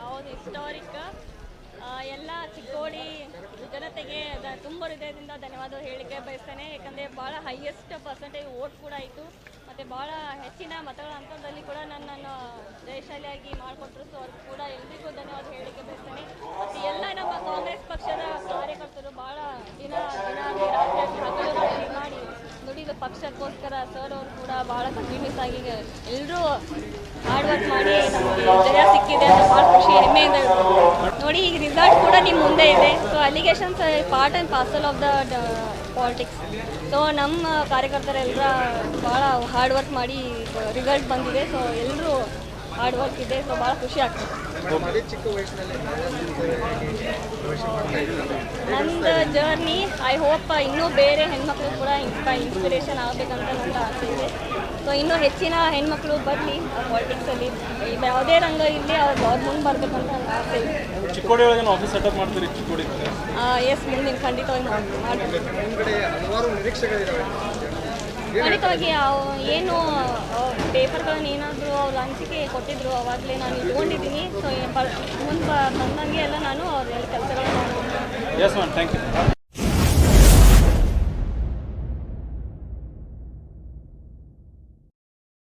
ಹೌದು ಹಿಸ್ಟಾರಿಕ್ ಎಲ್ಲ ಚಿಕ್ಕೋಡಿ ಜನತೆಗೆ ತುಂಬ ಹೃದಯದಿಂದ ಧನ್ಯವಾದ ಹೇಳಿಕೆ ಬಯಸ್ತೇನೆ. ಯಾಕಂದರೆ ಬಹಳ ಹೈಯೆಸ್ಟ್ ಪರ್ಸೆಂಟೇಜ್ ವೋಟ್ ಕೂಡ ಆಯಿತು. ಮತ್ತೆ ಬಹಳ ಹೆಚ್ಚಿನ ಮತಗಳ ಅಂತರದಲ್ಲಿ ಕೂಡ ನನ್ನನ್ನು ಜಯಶಾಲಿಯಾಗಿ ಮಾಡಿಕೊಟ್ರು. ಸೊ ಪಕ್ಷಕ್ಕೋಸ್ಕರ ಸರ್ ಅವರು ಕೂಡ ಭಾಳ ಕಂಟಿನ್ಯೂಸ್ ಆಗಿ ಎಲ್ಲರೂ ಹಾರ್ಡ್ ವರ್ಕ್ ಮಾಡಿ ನಮಗೆ ಜಯ ಸಿಕ್ಕಿದೆ ಅಂತ ಭಾಳ ಖುಷಿ, ಹೆಮ್ಮೆಯಿಂದ ನೋಡಿ, ಈಗ ರಿಸಲ್ಟ್ ಕೂಡ ನಿಮ್ಮ ಮುಂದೆ ಇದೆ. So allegations part and parcel of the politics so ನಮ್ಮ ಕಾರ್ಯಕರ್ತರೆಲ್ಲರ ಭಾಳ ಹಾರ್ಡ್ ವರ್ಕ್ ಮಾಡಿ ರಿಸಲ್ಟ್ ಬಂದಿದೆ. ಸೊ ಎಲ್ಲರೂ ಹಾರ್ಡ್ ವರ್ಕ್ ಇದೆ ಸೊ ಭಾಳ ಖುಷಿ ಆಗ್ತದೆ. ಅದೇ ಚಿಕ್ಕ ವಯಸ್ಸಿನಲ್ಲಿ ಪ್ರವೇಶ ಮಾಡ್ತಾ ಇದ್ದೀರಾ ನಂದು ಜರ್ನಿ ಐ ಹೋಪ್ ಇನ್ನೂ ಬೇರೆ ಹೆಣ್ಮಕ್ಳು ಕೂಡ ಇನ್ಸ್ಪೈ ಇನ್ಸ್ಪಿರೇಷನ್ ಆಗಬೇಕಂತ ನನ್ನ ಆಸೆ ಇದೆ. ಸೊ ಇನ್ನೂ ಹೆಚ್ಚಿನ ಹೆಣ್ಮಕ್ಳು ಬರಲಿ ಪಾಲಿಟಿಕ್ಸಲ್ಲಿ ಯಾವುದೇ ರಂಗ ಇರಲಿ ಅವ್ರು ಅವ್ರ ಮುಂದೆ ಬರ್ಬೇಕಂತ ನನ್ನ ಆಸೆ ಇದೆ. ಚಿಕ್ಕೋಡಿ ಒಳಗೆ ಆಫೀಸ್ ಸೆಟಪ್ ಮಾಡ್ತೀರಿ ಚಿಕ್ಕೋಡಿ? ಎಸ್ ಮುಂದಿನ ಖಂಡಿತವಾಗಿ ಮಾಡ್- ಮಾಡ್ಬೇಕು ನಿಮ್ಮ ಕಡೆ ಹಲವಾರು ನಿರೀಕ್ಷೆಗಳಿದ್ದಾವೆ ಅವ್- ಏನು ಪೇಪರ್ಗಳನ್ನು ಏನಾದರೂ ಅವ್ರು ಹಂಚಿಕೆ ಕೊಟ್ಟಿದ್ರು, ಅವಾಗಲೇ ನಾನು ಇಟ್ಕೊಂಡಿದ್ದೀನಿ. ಸೊ ಮುಂದೆ ಬಂದಂಗೆ ಎಲ್ಲ ನಾನು ಅವ್ರ ಕೆಲಸಗಳನ್ನ ಎಸ್ ಮ್ಯಾಮ್ ಥ್ಯಾಂಕ್ ಯು